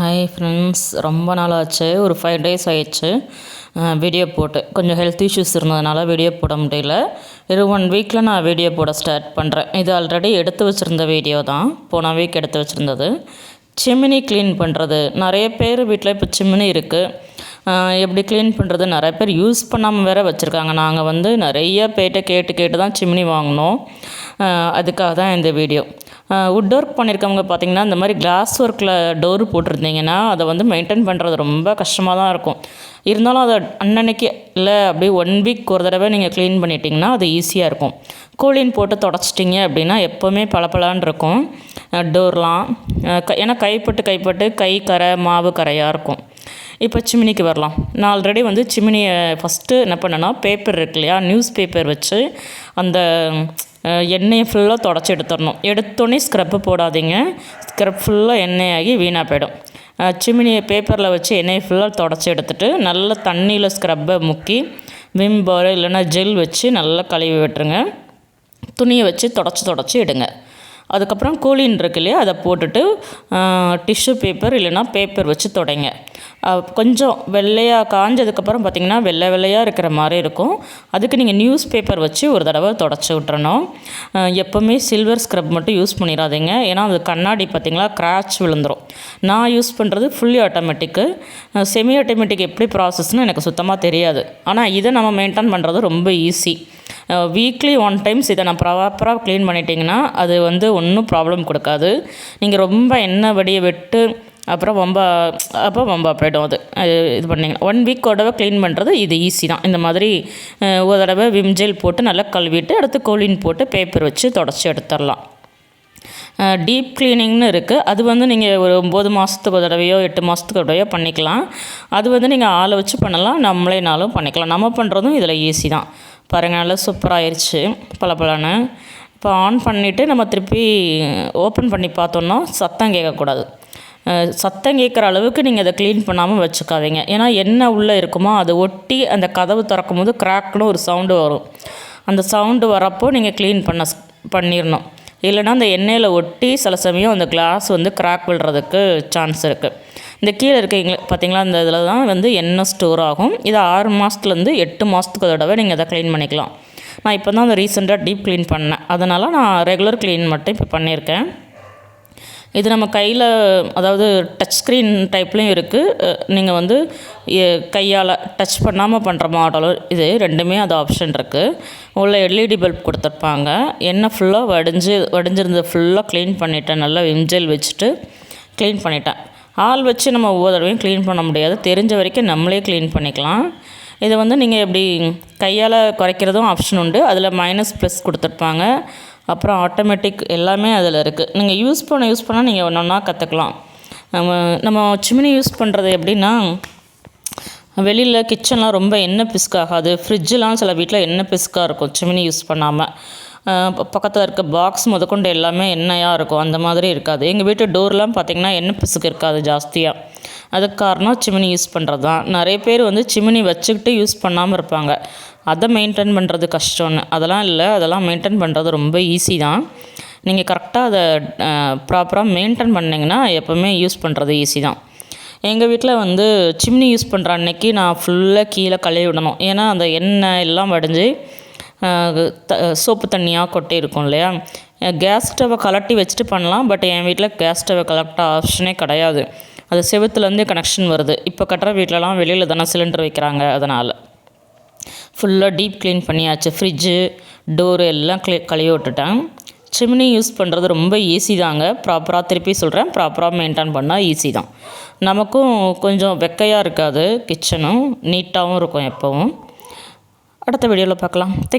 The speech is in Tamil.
ஹாய் ஃப்ரெண்ட்ஸ் ரொம்ப நாள் ஆச்சு ஒரு ஃபைவ் டேஸ் ஆயிடுச்சு. வீடியோ போட்டு. கொஞ்சம் ஹெல்த் இஷ்யூஸ் இருந்ததுனால வீடியோ போட முடியல. இது ஒன் வீக்கில் நான் வீடியோ போட ஸ்டார்ட் பண்ணுறேன் இது ஆல்ரெடி எடுத்து வச்சுருந்த வீடியோ தான். போன வீக் எடுத்து வச்சுருந்தது. சிமினி க்ளீன் பண்ணுறது நிறைய பேர் வீட்டில் இப்போ சிமினி இருக்குது எப்படி க்ளீன் பண்ணுறது நிறைய பேர் யூஸ் பண்ணாமல் வேறு வச்சுருக்காங்க. நாங்கள் வந்து நிறைய பேர்கிட்ட கேட்டு கேட்டு தான் சிமினி வாங்கினோம். அதுக்காக தான் இந்த வீடியோ வுட் ஒர்க் பண்ணியிருக்கவங்க பார்த்திங்கன்னா இந்த மாதிரி கிளாஸ் ஒர்க்கில் டோர் போட்டிருந்தீங்கன்னா அதை வந்து மெயின்டைன் பண்ணுறது ரொம்ப கஷ்டமாக தான் இருக்கும். இருந்தாலும் அதை அன்னன்னைக்கு இல்லை அப்படியே ஒன் வீக் ஒரு தடவை நீங்கள் க்ளீன் பண்ணிட்டீங்கன்னா அது ஈஸியாக இருக்கும். கூலின் போட்டு தொடச்சிட்டிங்க அப்படின்னா எப்போவுமே பளபளான் இருக்கும். டோர்லாம் ஏன்னா கைப்பட்டு கைப்பட்டு கை கரை மாவு கரையாக இருக்கும். இப்போ சிமினிக்கு வரலாம். நான் ஆல்ரெடி வந்து சிமினியை ஃபஸ்ட்டு என்ன பண்ணேன்னா பேப்பர் இருக்கு இல்லையா நியூஸ் பேப்பர் வச்சு அந்த எண்ணெயை ஃபுல்லாக தொடச்சி எடுத்துடணும் எடுத்தோடனே ஸ்க்ரப்பு போடாதீங்க. ஸ்க்ரப் ஃபுல்லாக எண்ணெயாகி வீணாக போயிடும். சிமினியை பேப்பரில் வச்சு எண்ணெயை ஃபுல்லாக தொடச்சி எடுத்துகிட்டு நல்ல தண்ணியில் ஸ்க்ரப்பை முக்கி விம் பார் இல்லைன்னா ஜெல் வச்சு நல்லா கழுவி விட்டுருங்க. துணியை வச்சு தொடச்சி தொடச்சி எடுங்க. அதுக்கப்புறம் கூலின் இருக்கு இல்லையா அதை போட்டுட்டு டிஷ்யூ பேப்பர் இல்லைன்னா பேப்பர் வச்சு தொடங்க. கொஞ்சம் வெள்ளையாக காஞ்சதுக்கப்புறம் பார்த்திங்கன்னா வெள்ளை வெள்ளையாக இருக்கிற மாதிரி இருக்கும். அதுக்கு நீங்கள் நியூஸ் பேப்பர் வச்சு ஒரு தடவை தொடச்சி விட்றணும் எப்போவுமே சில்வர் ஸ்க்ரப் மட்டும் யூஸ் பண்ணிடாதீங்க ஏன்னா அது கண்ணாடி பார்த்திங்களா கிராச் விழுந்துடும் நான் யூஸ் பண்ணுறது ஃபுல்லி ஆட்டோமேட்டிக்கு செமி ஆட்டோமேட்டிக் எப்படி ப்ராசஸ்னு எனக்கு சுத்தமாக தெரியாது. ஆனால் இதை நம்ம மெயின்டைன் பண்ணுறது ரொம்ப ஈஸி வீக்லி ஒன் டைம்ஸ் இதை நான் ப்ராப்பராக க்ளீன் பண்ணிட்டீங்கன்னா அது வந்து ஒன்றும் ப்ராப்ளம் கொடுக்காது. நீங்கள் ரொம்ப எண்ணெய் வடியை விட்டு அப்புறம் ரொம்ப அப்போ ரொம்ப போய்டும் அது. இது பண்ணிங்கன்னா ஒன் வீக் தடவை க்ளீன் பண்ணுறது இது ஈஸி தான். இந்த மாதிரி ஒரு தடவை விம் ஜெல் போட்டு நல்லா கழுவிட்டு அடுத்து கோலின் போட்டு பேப்பர் வச்சு தொடச்சி எடுத்துடலாம். டீப் க்ளீனிங்னு இருக்குது அது வந்து நீங்கள் ஒரு ஒம்பது மாதத்துக்கு ஒரு தடவையோ எட்டு மாதத்துக்கு ஒரு தடவையோ பண்ணிக்கலாம். அது வந்து நீங்கள் ஆளை வச்சு பண்ணலாம் நம்மளேனாலும் பண்ணிக்கலாம். நம்ம பண்ணுறதும் இதில் ஈஸி தான். பாருங்கள் நல்லா சூப்பராகிருச்சு பல பலன்னு இப்போ ஆன் பண்ணிவிட்டு நம்ம திருப்பி ஓப்பன் பண்ணி பார்த்தோன்னா சத்தம் கேட்கக்கூடாது. சத்தம் கேட்குற அளவுக்கு நீங்கள் அதை க்ளீன் பண்ணாமல் வச்சுக்காதீங்க. ஏன்னா என்ன உள்ளே இருக்குமோ அதை ஒட்டி அந்த கதவு திறக்கும் போது கிராக்னு ஒரு சவுண்டு வரும். அந்த சவுண்டு வரப்போ நீங்கள் க்ளீன் பண்ண பண்ணிடணும் இல்லைனா அந்த எண்ணெயில் ஒட்டி சில சமயம் அந்த கிளாஸ் வந்து க்ராக் விழுறதுக்கு சான்ஸ் இருக்குது இந்த கீழே இருக்கீங்க பார்த்தீங்களா இந்த இதில் தான் வந்து எண்ணெய் ஸ்டோர் ஆகும். இது ஆறு மாதத்துலேருந்து எட்டு மாதத்துக்கு தடவை நீங்கள் அதை க்ளீன் பண்ணிக்கலாம். நான் இப்போ தான் அந்த ரீசெண்டாக டீப் க்ளீன் பண்ணேன். அதனால் நான் ரெகுலர் க்ளீன் மட்டும் இப்போ பண்ணியிருக்கேன். இது நம்ம கையில் அதாவது டச் ஸ்க்ரீன் டைப்லேயும் இருக்குது நீங்கள் வந்து கையால் டச் பண்ணாமல் பண்ணுற மாடலும் இது ரெண்டுமே அது ஆப்ஷன் இருக்குது உள்ள எல்இடி பல்ப் கொடுத்துருப்பாங்க. எண்ணெய் ஃபுல்லாக வடிஞ்சு வடிஞ்சிருந்தது ஃபுல்லாக க்ளீன் பண்ணிட்டேன். நல்லா விம்ஜெல் வச்சுட்டு க்ளீன் பண்ணிட்டேன். ஆள் வச்சு நம்ம ஒவ்வொரு தடவையும் க்ளீன் பண்ண முடியாது. தெரிஞ்ச வரைக்கும் நம்மளே க்ளீன் பண்ணிக்கலாம். இதை வந்து நீங்கள் எப்படி கையால் குறைக்கிறதும் ஆப்ஷன் உண்டு. அதில் மைனஸ் ப்ளஸ் கொடுத்துருப்பாங்க. அப்புறம் ஆட்டோமேட்டிக் எல்லாமே அதில் இருக்குது நீங்கள் யூஸ் பண்ண யூஸ் பண்ணால் நீங்கள் ஒன்று ஒன்றா கற்றுக்கலாம் நம்ம நம்ம சிமினி யூஸ் பண்ணுறது எப்படின்னா வெளியில் கிச்சன்லாம் ரொம்ப எண்ணெய் பிஸ்காகாது ஃப்ரிட்ஜெலாம் சில வீட்டில் எண்ணெய் பிஸ்காக இருக்கும் சிமினி யூஸ் பண்ணாமல் பக்கத்தில் இருக்க பாக்ஸ் முதற்கொண்டு எல்லாமே எண்ணெயாக இருக்கும். அந்த மாதிரி இருக்காது. எங்கள் வீட்டு டோர்லாம் பார்த்திங்கன்னா எண்ணெய் பிசுக்கு இருக்காது ஜாஸ்தியாக அதுக்கு காரணம் சிமினி யூஸ் பண்ணுறது தான் நிறைய பேர் வந்து சிமினி வச்சுக்கிட்டு யூஸ் பண்ணாமல் இருப்பாங்க. அதை மெயின்டைன் பண்ணுறது கஷ்டம்னு. அதெல்லாம் இல்லை. அதெல்லாம் மெயின்டைன் பண்ணுறது ரொம்ப ஈஸி தான். நீங்கள் கரெக்டாக அதை ப்ராப்பராக மெயின்டைன் பண்ணிங்கன்னா எப்போவுமே யூஸ் பண்ணுறது ஈஸி தான். எங்கள் வீட்டில் வந்து சிம்னி யூஸ் பண்ணுற அன்னைக்கு நான் ஃபுல்லாக கீழே கழுவி விடணும். ஏன்னா அந்த எண்ணெய் எல்லாம் வடிஞ்சு சோப்பு தண்ணியாக கொட்டி இருக்கும் இல்லையா? கேஸ் ஸ்டவ்வை கலட்டி வச்சுட்டு பண்ணலாம் பட் என் வீட்டில் கேஸ் ஸ்டவ்வை கலெக்ட் ஆப்ஷனே கிடையாது. அது செவத்துலேருந்தே கனெக்ஷன் வருது. இப்போ கட்டுற வீட்டிலலாம் வெளியில் தானே சிலிண்டர் வைக்கிறாங்க அதனால். ஃபுல்லாக டீப் க்ளீன் பண்ணியாச்சு. ஃப்ரிட்ஜு டோரு எல்லாம் க்ளீ கழுவி விட்டுட்டேன். சிம்னி யூஸ் பண்ணுறது ரொம்ப ஈஸி தாங்க. ப்ராப்பராக திருப்பி சொல்கிறேன் ப்ராப்பராக மெயின்டைன் பண்ணால் ஈஸி தான். நமக்கும் கொஞ்சம் வெக்கையாக இருக்காது. கிச்சனும் நீட்டாகவும் இருக்கும் எப்போவும். அடுத்த வீடியோவில் பார்க்கலாம். தேங்க்யூ